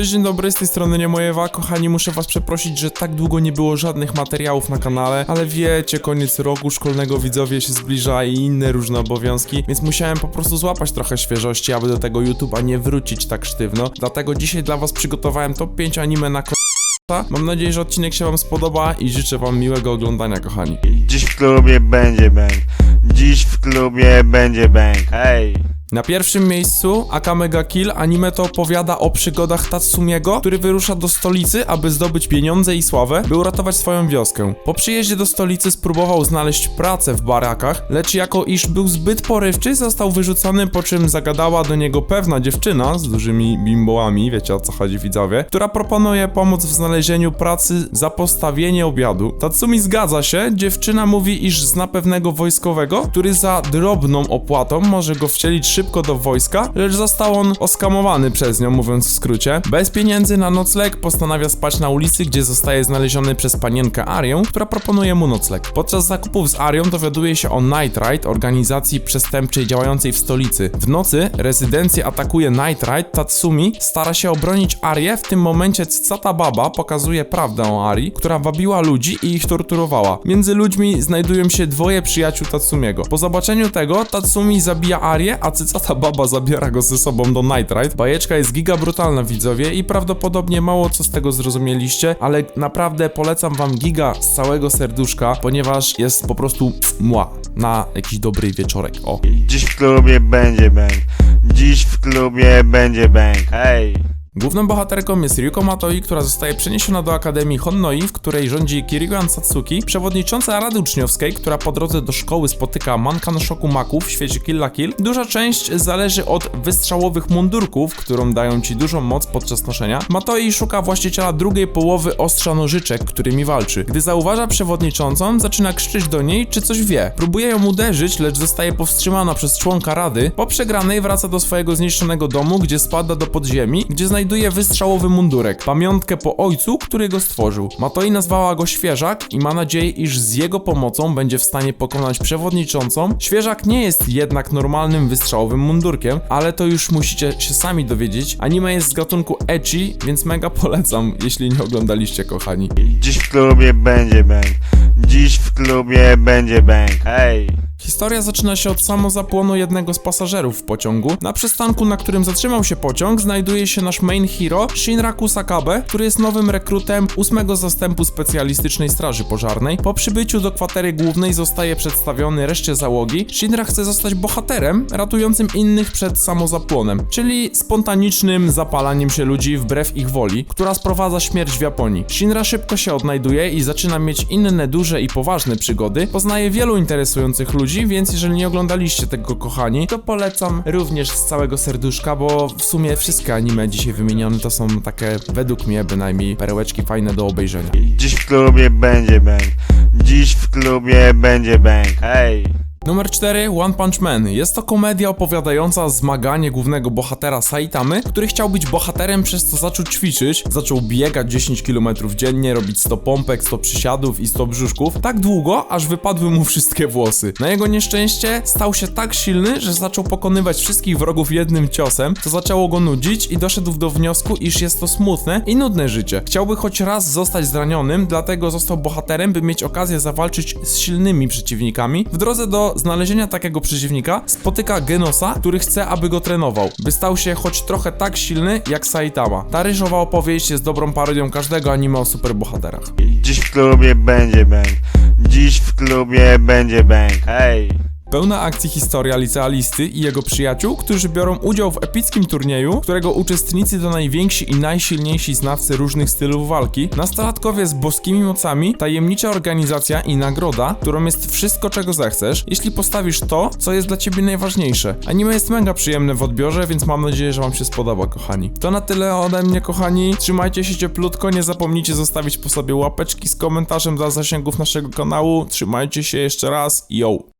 Cześć, dzień dobry, z tej strony Niemojewa. Kochani, muszę was przeprosić, że tak długo nie było żadnych materiałów na kanale, ale wiecie, koniec roku szkolnego widzowie się zbliża i inne różne obowiązki, więc musiałem po prostu złapać trochę świeżości, aby do tego YouTube'a nie wrócić tak sztywno. Dlatego dzisiaj dla was przygotowałem top 5 anime na. Mam nadzieję, że odcinek się wam spodoba i życzę wam miłego oglądania, kochani. Dziś w klubie będzie bang. Dziś w klubie będzie bang. Hej. Na pierwszym miejscu Akame ga Kill anime to opowiada o przygodach Tatsumiego, który wyrusza do stolicy, aby zdobyć pieniądze i sławę, by uratować swoją wioskę. Po przyjeździe do stolicy spróbował znaleźć pracę w barakach, lecz jako iż był zbyt porywczy, został wyrzucony, po czym zagadała do niego pewna dziewczyna z dużymi bimbołami, wiecie o co chodzi widzowie, która proponuje pomóc w znalezieniu pracy za postawienie obiadu. Tatsumi zgadza się, dziewczyna mówi, iż zna pewnego wojskowego, który za drobną opłatą może go wcielić szybko do wojska, lecz został on oskamowany przez nią, mówiąc w skrócie. Bez pieniędzy na nocleg postanawia spać na ulicy, gdzie zostaje znaleziony przez panienkę Arię, która proponuje mu nocleg. Podczas zakupów z Arią dowiaduje się o Night Ride, organizacji przestępczej działającej w stolicy. W nocy rezydencję atakuje Night Ride, Tatsumi stara się obronić Arię, w tym momencie Tsata Baba pokazuje prawdę o Ari, która wabiła ludzi i ich torturowała. Między ludźmi znajdują się dwoje przyjaciół Tatsumiego. Po zobaczeniu tego, Tatsumi zabija Arię, a Cycata Baba zabiera go ze sobą do Night Ride. Bajeczka jest giga brutalna widzowie i prawdopodobnie mało co z tego zrozumieliście, ale naprawdę polecam wam giga z całego serduszka, ponieważ jest po prostu mła na jakiś dobry wieczorek. O. Dziś w klubie będzie bang. Dziś w klubie będzie bang. Hej. Główną bohaterką jest Ryuko Matoi, która zostaje przeniesiona do Akademii Honnoi, w której rządzi Kirigan Satsuki, przewodnicząca Rady Uczniowskiej, która po drodze do szkoły spotyka Mankan Shokumaku w świecie Kill la Kill. Duża część zależy od wystrzałowych mundurków, którą dają ci dużą moc podczas noszenia. Matoi szuka właściciela drugiej połowy ostrza nożyczek, którymi walczy. Gdy zauważa przewodniczącą, zaczyna krzyczeć do niej, czy coś wie. Próbuje ją uderzyć, lecz zostaje powstrzymana przez członka Rady. Po przegranej wraca do swojego zniszczonego domu, gdzie spada do podziemi, gdzie znajduje wystrzałowy mundurek, pamiątkę po ojcu, który go stworzył. Matoi nazwała go Świeżak i ma nadzieję, iż z jego pomocą będzie w stanie pokonać przewodniczącą. Świeżak nie jest jednak normalnym wystrzałowym mundurkiem, ale to już musicie się sami dowiedzieć. Anime jest z gatunku ecchi, więc mega polecam, jeśli nie oglądaliście, kochani. Dziś w klubie będzie bang. Dziś w klubie będzie bang. Hej. Historia zaczyna się od samozapłonu jednego z pasażerów w pociągu. Na przystanku, na którym zatrzymał się pociąg, znajduje się nasz main hero, Shinraku Sakabe, który jest nowym rekrutem ósmego zastępu specjalistycznej straży pożarnej. Po przybyciu do kwatery głównej zostaje przedstawiony reszcie załogi. Shinra chce zostać bohaterem, ratującym innych przed samozapłonem, czyli spontanicznym zapalaniem się ludzi wbrew ich woli, która sprowadza śmierć w Japonii. Shinra szybko się odnajduje i zaczyna mieć inne duże i poważne przygody. Poznaje wielu interesujących ludzi, więc jeżeli nie oglądaliście tego, kochani, to polecam również z całego serduszka, bo w sumie wszystkie anime dzisiaj wymienione to są takie, według mnie bynajmniej, perełeczki fajne do obejrzenia. Dziś w klubie będzie bang. Dziś w klubie będzie bang. Hej. Numer 4 One Punch Man. Jest to komedia opowiadająca zmaganie głównego bohatera Saitamy, który chciał być bohaterem, przez co zaczął ćwiczyć. Zaczął biegać 10 km dziennie, robić 100 pompek, 100 przysiadów i 100 brzuszków. Tak długo, aż wypadły mu wszystkie włosy. Na jego nieszczęście stał się tak silny, że zaczął pokonywać wszystkich wrogów jednym ciosem, co zaczęło go nudzić i doszedł do wniosku, iż jest to smutne i nudne życie. Chciałby choć raz zostać zranionym, dlatego został bohaterem, by mieć okazję zawalczyć z silnymi przeciwnikami. W drodze do znalezienia takiego przeciwnika spotyka Genosa, który chce, aby go trenował, by stał się choć trochę tak silny jak Saitama. Ta ryżowa opowieść jest dobrą parodią każdego anime o superbohaterach. Dziś w klubie będzie bang. Dziś w klubie będzie bang. Hej. Pełna akcji historia licealisty i jego przyjaciół, którzy biorą udział w epickim turnieju, którego uczestnicy to najwięksi i najsilniejsi znawcy różnych stylów walki, nastolatkowie z boskimi mocami, tajemnicza organizacja i nagroda, którą jest wszystko czego zechcesz, jeśli postawisz to, co jest dla ciebie najważniejsze. Anime jest mega przyjemne w odbiorze, więc mam nadzieję, że wam się spodoba, kochani. To na tyle ode mnie, kochani. Trzymajcie się cieplutko, nie zapomnijcie zostawić po sobie łapeczki z komentarzem dla zasięgów naszego kanału. Trzymajcie się jeszcze raz, yo!